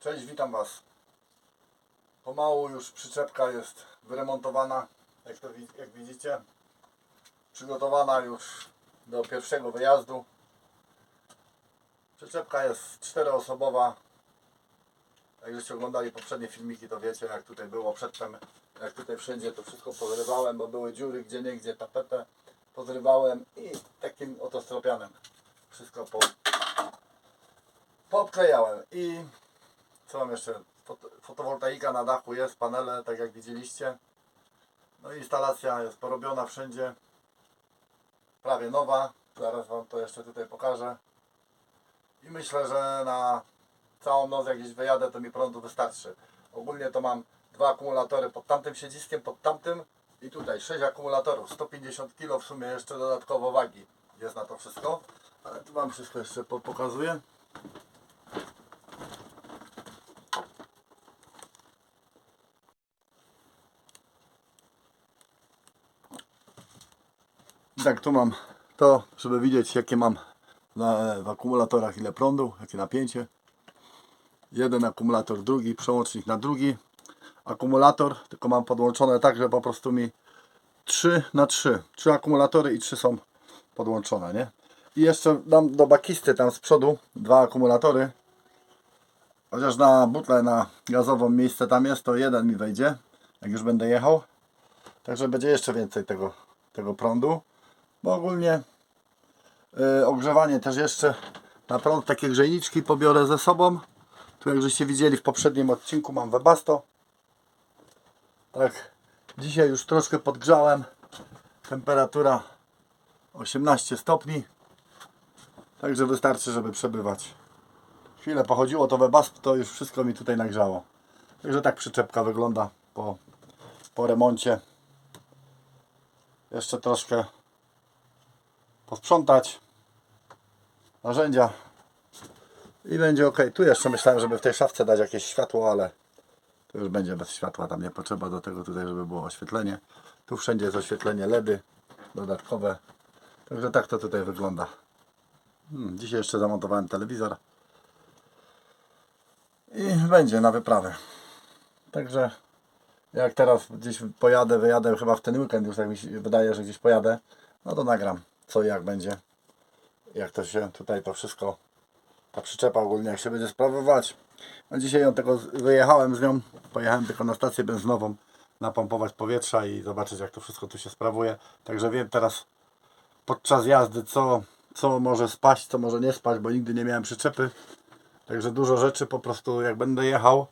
Cześć, witam Was. Pomału już przyczepka jest wyremontowana, jak, to, jak widzicie. Przygotowana już do pierwszego wyjazdu. Przyczepka jest czteroosobowa. Jak żeście oglądali poprzednie filmiki, to wiecie jak tutaj było przedtem, jak tutaj wszędzie to wszystko pozrywałem, bo były dziury gdzie nie gdzie tapetę pozrywałem i takim oto stropianem wszystko po, i co mam jeszcze? Fot- Fotowoltaika na dachu jest, panele, tak jak widzieliście. No i instalacja jest porobiona wszędzie. Prawie nowa. Zaraz Wam to jeszcze tutaj pokażę. I myślę, że na całą noc jak gdzieś wyjadę, to mi prądu wystarczy. Ogólnie to mam dwa akumulatory pod tamtym siedziskiem, pod tamtym i tutaj sześć akumulatorów, 150 kg w sumie jeszcze dodatkowo wagi jest na to wszystko. Ale tu Wam wszystko jeszcze po- pokazuję. Tak, tu mam to, żeby widzieć jakie mam na, w akumulatorach ile prądu, jakie napięcie. Jeden akumulator, drugi, przełącznik na drugi akumulator, tylko mam podłączone tak, że po prostu mi 3 na 3, 3 akumulatory i 3 są podłączone, nie? I jeszcze dam do bakisty tam z przodu dwa akumulatory. Chociaż na butlę, na gazową miejsce tam jest, to jeden mi wejdzie, jak już będę jechał. Także będzie jeszcze więcej tego, tego prądu. Bo ogólnie y, ogrzewanie też jeszcze na prąd takie grzejniczki pobiorę ze sobą. Tu jak żeście widzieli w poprzednim odcinku mam Webasto. Tak, dzisiaj już troszkę podgrzałem. Temperatura 18 stopni. Także wystarczy, żeby przebywać. Chwilę pochodziło to Webasto, to już wszystko mi tutaj nagrzało. Także tak przyczepka wygląda po, po remoncie. Jeszcze troszkę posprzątać narzędzia i będzie ok. Tu jeszcze myślałem, żeby w tej szafce dać jakieś światło, ale to już będzie bez światła, tam nie potrzeba do tego tutaj, żeby było oświetlenie. Tu wszędzie jest oświetlenie LEDy dodatkowe. Także tak to tutaj wygląda. Hmm, dzisiaj jeszcze zamontowałem telewizor i będzie na wyprawę. Także jak teraz gdzieś pojadę, wyjadę chyba w ten weekend już tak mi się wydaje, że gdzieś pojadę, no to nagram co i jak będzie. Jak to się tutaj to wszystko, ta przyczepa ogólnie jak się będzie sprawować. No dzisiaj ją tego wyjechałem z nią, pojechałem tylko na stację benzynową napompować powietrza i zobaczyć jak to wszystko tu się sprawuje. Także wiem teraz podczas jazdy co, co może spaść, co może nie spać, bo nigdy nie miałem przyczepy. Także dużo rzeczy po prostu jak będę jechał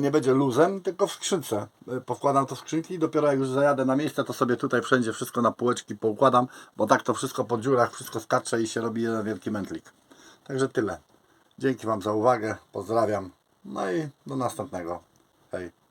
nie będzie luzem, tylko w skrzynce. E, Powkładam to w skrzynki i dopiero jak już zajadę na miejsce, to sobie tutaj wszędzie wszystko na półeczki poukładam, bo tak to wszystko po dziurach, wszystko skacze i się robi jeden wielki mętlik. Także tyle. Dzięki Wam za uwagę, pozdrawiam. No i do następnego. Hej.